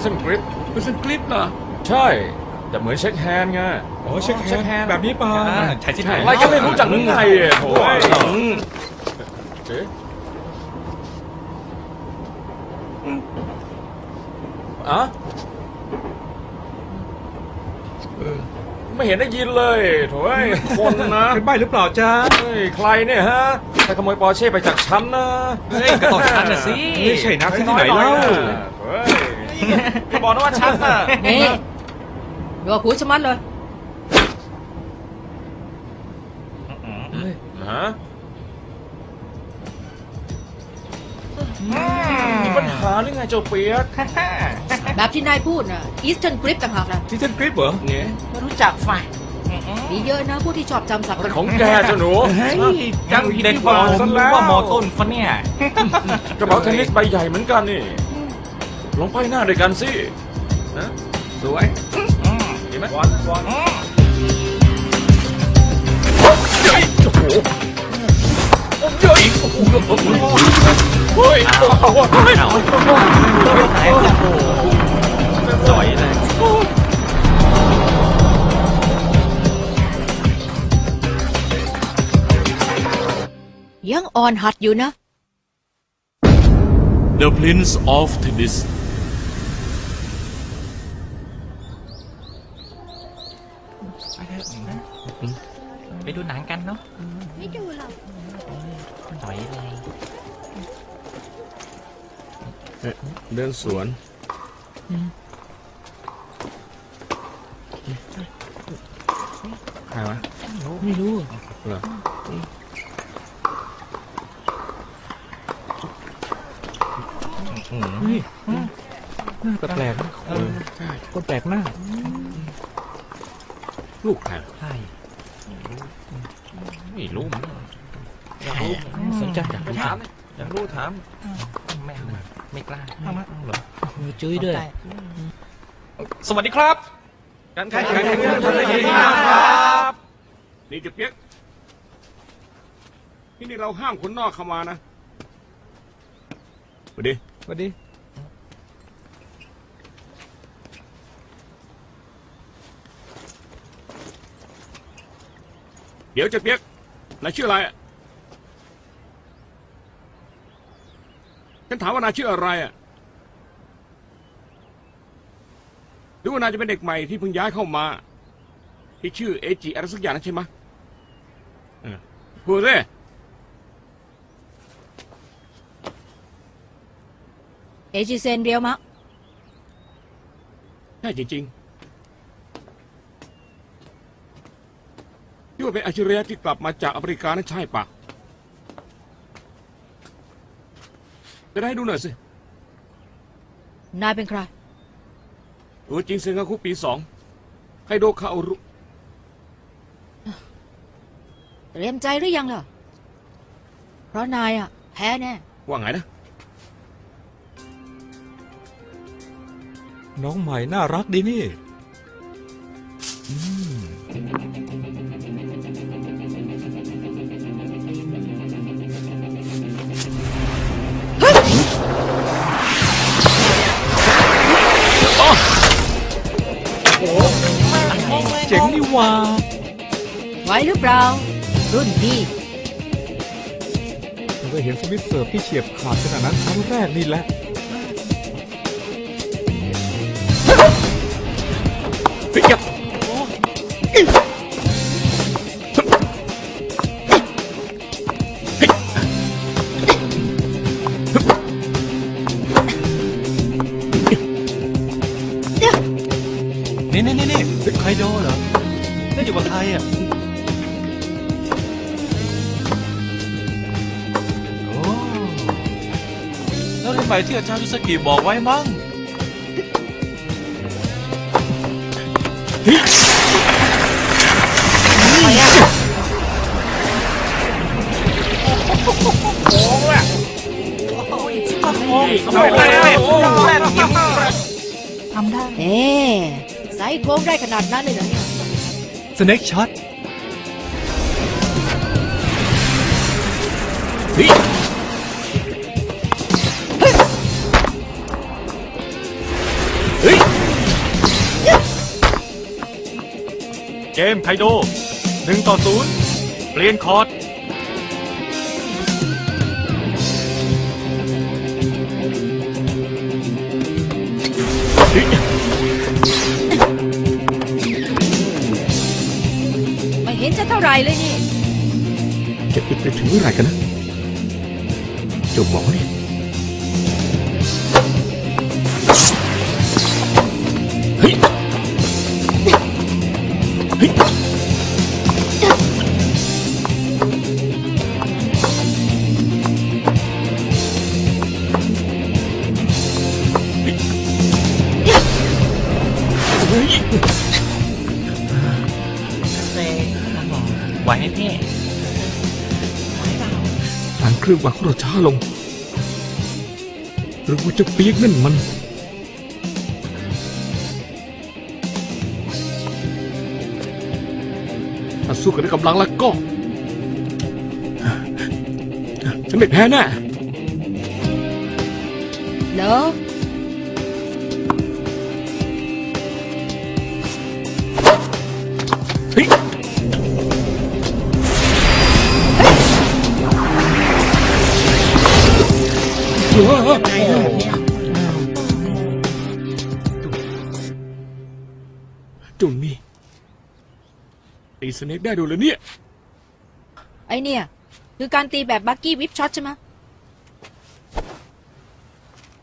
เส้นกริปเป็นเส้นกลิปเหรอใช่ แต่เหมือนเช็คแฮนด์ไงอ๋อเช็คแฮนด์แบบนี้ป่ะใช่ที่ไหนอะไรก็ไม่รู้จักนึงไงอะโถ่อืมเอ๊ะอะไม่เห็นได้ยินเลยโถ่เอ้ยคนนะเป็นใบหรือเปล่าจ๊ะเฮ้ยใครเนี่ยฮะใครขโมยปอร์เช่ไปจากฉันนะ เฮ้ยก็ต้องฉันน่ะสิไม่ใช่นักที่ไหนเล่าเฮ้ย อย่าบอกนะว่าฉันน่ะนี่หนวกหูชะมัดเลยฮะมีปัญหาหรือไงเจ้าเปียกแบบที่นายพูดน่ะ Eastern Grip ต่างหากล่ะที่เส้นกลิปเหรอเนี่ยไม่รู้จักฝ่ายมีเยอะนะผู้ที่ชอบจำศัพท์มันของแกเจ้าหนูเฮ้ยจังเด็กกว่าผมรู้ว่ามอต้นฟะเนี่ยกระเป๋าเทนนิสใบใหญ่เหมือนกันนี่ ลองไปหน้าด้วยกันสินะสวยเห็นไหมวันวันเฮ้ยโอ้โหเยอะอีกโอ้โหเฮ้ยโอ้โหเฮ้ยจ่อยเลยยังอ่อนหัดอยู่นะ The Prince of Tennis ไปดูหนังกันเนาะไม่ดูหรอกจ่อยเลยเดินสวนใครวะไม่รู้เหรอหน้าแปลกๆนะเออใช่คนแปลกหน้าลูกใคร ใช่ไม่รู้สนใจอยากรู้ถามอยากรู้ถามไม่ไม่กล้ามีจุ้ยด้วยสวัสดีครับการแข่งขันทำได้ดีมากครับนี่จะเปียกที่นี่เราห้ามคนนอกเข้ามานะสวัสดีสวัสดีเดี๋ยวจะเปียก นายชื่ออะไรอะฉันถามว่านายชื่ออะไรอะ หรือว่านายจะเป็นเด็กใหม่ที่เพิ่งย้ายเข้ามา ที่ชื่อเอจิอะไรสักอย่างนะใช่ไหมเออพูดเลยเอจิเซนเรียวมะ ใช่จริงๆ ที่ว่าเป็นอาชิริยะที่กลับมาจากอเมริกานั้นใช่ปะจะได้ให้ดูหน่อยสิ นายเป็นใคร ตัวจริงเซงาคุปีสองไคโดคาโอรุ เตรียมใจหรือยังล่ะ เพราะนายอะ แพ้แน่ ว่าไงนะ น้องใหม่น่ารักดีนี่เจ๋ หว่า ไหวหรือเปล่า รุ่นพี่เคยเห็นสมิธเสิร์ฟที่เฉียบขาดขนาดนั้นครั้งแรกนี่แหละ ไมที่อาจารย์ยุสกิบอกไว้มั่งทำได้เลยทำได้เอ๊ใส่โค้งได้ขนาดนั้นเลยเหรอเนี่ยสเน็กช็อต เฮ้ยเกมไคโดหนึ่งต่อศูนย์เปลี่ยนคอร์ดไม่เห็นจะเท่าไหรเลยนี่ จะอึดไปถึงเมื่อไหร่กันนะเจ้าหมอนี่ เฮ้ยเซไหวไหมพี่การเคลื่อนไหวของเราช้าลงหรือว่าเจะปีกนั่นมัน ถ้าสู้กันด้วยกำลังแล้วก็ ฉันไม่แพ้แน่เหรอเฮ้ยจุนนี่ ตีสเน็กได้ดูเลยเนี่ย ไอเนี่ย คือการตีแบบบักกี้วิปช็อตใช่ไหมะ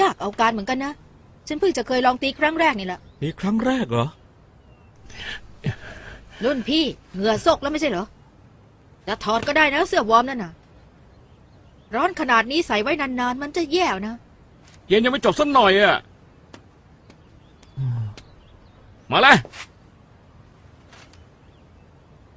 ยากเอาการเหมือนกันนะ ฉันเพิ่งจะเคยลองตีครั้งแรกนี่แหละ นี่ครั้งแรกเหรอ รุ่นพี่เหงื่อซกแล้วไม่ใช่เหรอ จะถอดก็ได้นะเสื้อวอร์มนั่นน่ะ ร้อนขนาดนี้ใส่ไว้นานๆ มันจะแย่นะ เย็นยังไม่จบสักหน่อยอะมาเลย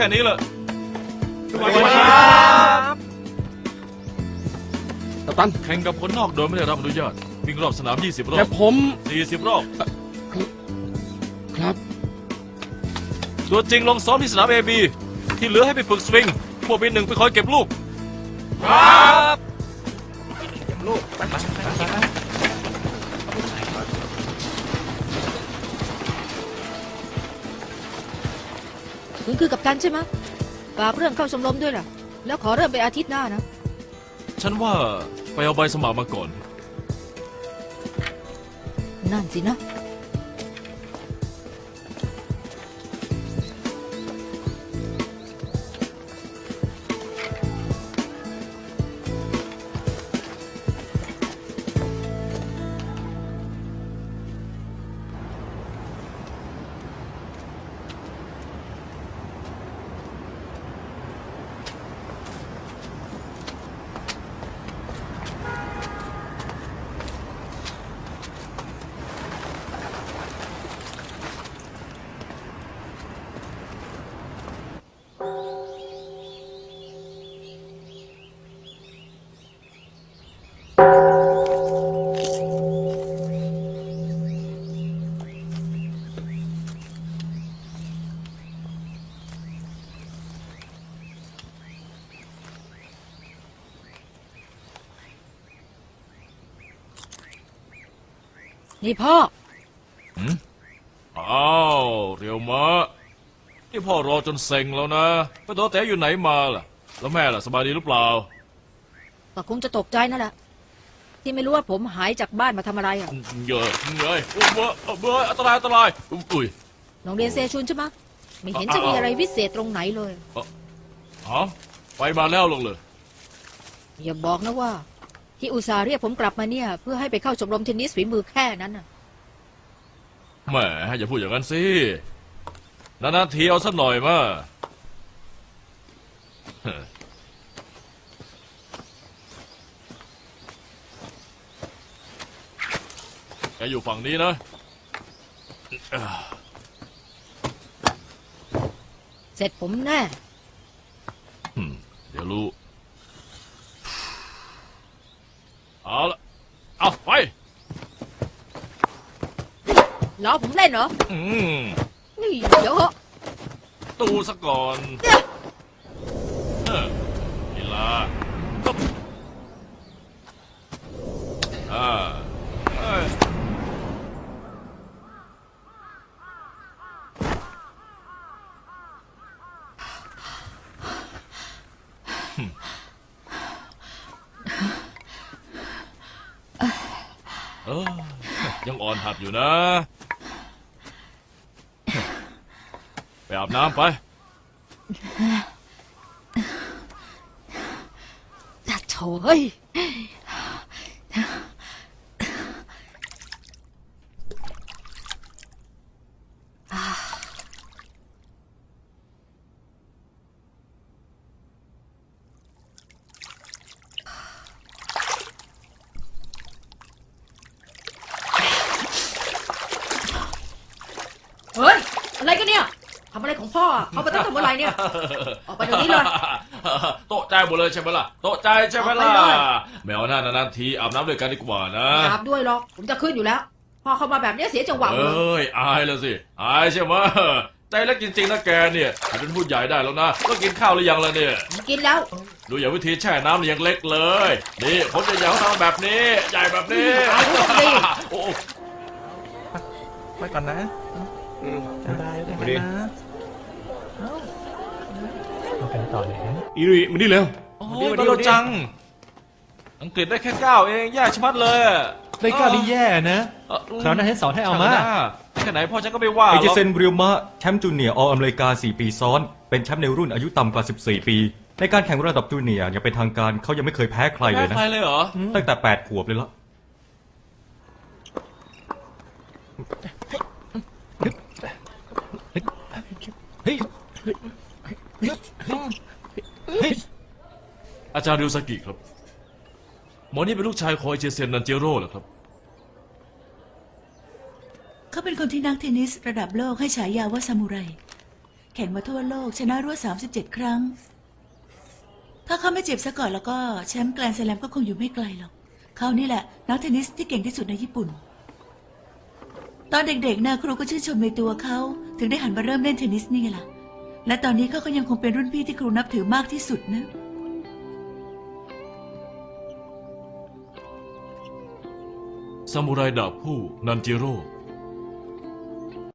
ค่นี้แหละกัปตันแข่งกับคนนอกโดยไม่ได้รับอนุญาตวิ่งรอบสนาม 20 รอแต่บ ผม40 รอบ ครับ ตัวจริงลงซ้อมที่สนามเอบีที่เหลือให้ไปฝึกสวิง พวกปีหนึ่งไปคอยเก็บลูก ครับ คุณคือกับตันใช่ไหมะฝากเรื่องเข้าชมรมด้วยล่ะ แล้วขอเริ่มไปอาทิตย์หน้านะ ฉันว่าไปเอาใบสมัครมาก่อน นั่นสินะ นี่พ่อ อ้าว เรียวมะที่พ่อรอจนเซ็งแล้วนะไปโตแต่อยู่ไหนมาล่ะ แล้วแม่ล่ะสบายดีหรือเปล่า ก็คงจะตกใจนั่นแหละ ที่ไม่รู้ว่าผมหายจากบ้านมาทำอะไรอะเยอะเงยอุ้ยเบอร์เบอร์อันตรายอันตรายอุ้ย โรงเรียนเซชุนใช่ไหมะไม่เห็นจะมีอะไรวิเศษตรงไหนเลย ฮะไปมาแล้วลงเลย อย่าบอกนะว่า ที่อุตส่าห์เรียกผมกลับมาเนี่ย เพื่อให้ไปเข้าชมรมเทนนิสฝีมือแค่นั้นน่ะแหมอย่าพูดอย่างนั้นสินานๆทีเอาสักหน่อยมาเฮ้อแกอยู่ฝั่งนี้นะ เสร็จผมแน่อืมเดี๋ยวรู้ เอาละเอาไปล้อผมเล่นเหรอ อืมนี่เดี๋ยวเหอะตูซะก่อนเออนี่ละปึ๊บอ่าเอ้ย เออยังอ่อนหัดอยู่นะ ไปอาบน้ำไป จะโถเฮ้ย เฮ้ย อะไรกันเนี่ยทำอะไรของพ่ออะเขาไปตั้งทำอะไรเนี่ย ออกไปเดี๋ยวนี้เลยโต๊ะใจหมดเลยใช่ไหมล่ะโต๊ะใจใช่ไหมล่ะเอาไปเลยแมวหน้านานๆทีอาบน้ำด้วยกันดีกว่านะอาบด้วยหรอกผมจะขึ้นอยู่แล้วพอเข้ามาแบบเนี้ยเสียจังหวะหมดเลยเอ้ยอายแล้วสิอายใช่ไหมใจเล็กจริงๆนะแกเนี่ยถ้าเป็นผู้ใหญ่ได้แล้วนะก็กินข้าวหรือยังล่ะเนี่ยผมกินแล้ว ดูอย่างวิธีแช่น้ำเนี่ยยังเล็กเลย นี่ผมจะอยากทำแบบนี้ ใหญ่แบบนี้อายเขาสิโอ้โหไปก่อนนะ อืมได้ได้มาดินะเรากันต่อเลยนะอีรุยมานี่เร็วโอ้ยบาโลจัง อังกฤษได้แค่เก้าเองแย่ชะมัดเลยได้ก้าวนี้แย่นะเอ่อคราวหน้าให้สอนให้เอามาแค่ไหนพ่อฉันก็ไม่ว่าหรเออกเจเซนบริลมะแชมป์จูเนียร์อออเมริกา 4 ปีซ้อน เป็นแชมป์ในรุ่นอายุต่ำกว่า 14 ปี ในการแข่งระดับจูเนียร์อย่างเป็นทางการเขายังไม่เคยแพ้ใครเลยนะแพ้ใครเลยเหรอตั้งแต่ 8 ขวบเลยละ เฮ้ย อาจารย์ริวสกิครับ หมอนี่เป็นลูกชายของไอเจเซนนันเจโร่เหรอครับ เขาเป็นคนที่นักเทนนิสระดับโลกให้ฉายาว่าซามูไร แข่งมาทั่วโลกชนะรวด37 ครั้ง ถ้าเขาไม่เจ็บซะก่อนแล้วก็แชมป์แกรนด์สแลมก็คงอยู่ไม่ไกลหรอก เขานี่แหละนักเทนนิสที่เก่งที่สุดในญี่ปุ่น ตอนเด็กๆนะครูก็ชื่นชมในตัวเขา ถึงได้หันมาเริ่มเล่นเทนนิสนี่ไงล่ะ และตอนนี้เขาก็ยังคงเป็นรุ่นพี่ที่ครูนับถือมากที่สุดนะซามูไรดาบผู้นันจิโร่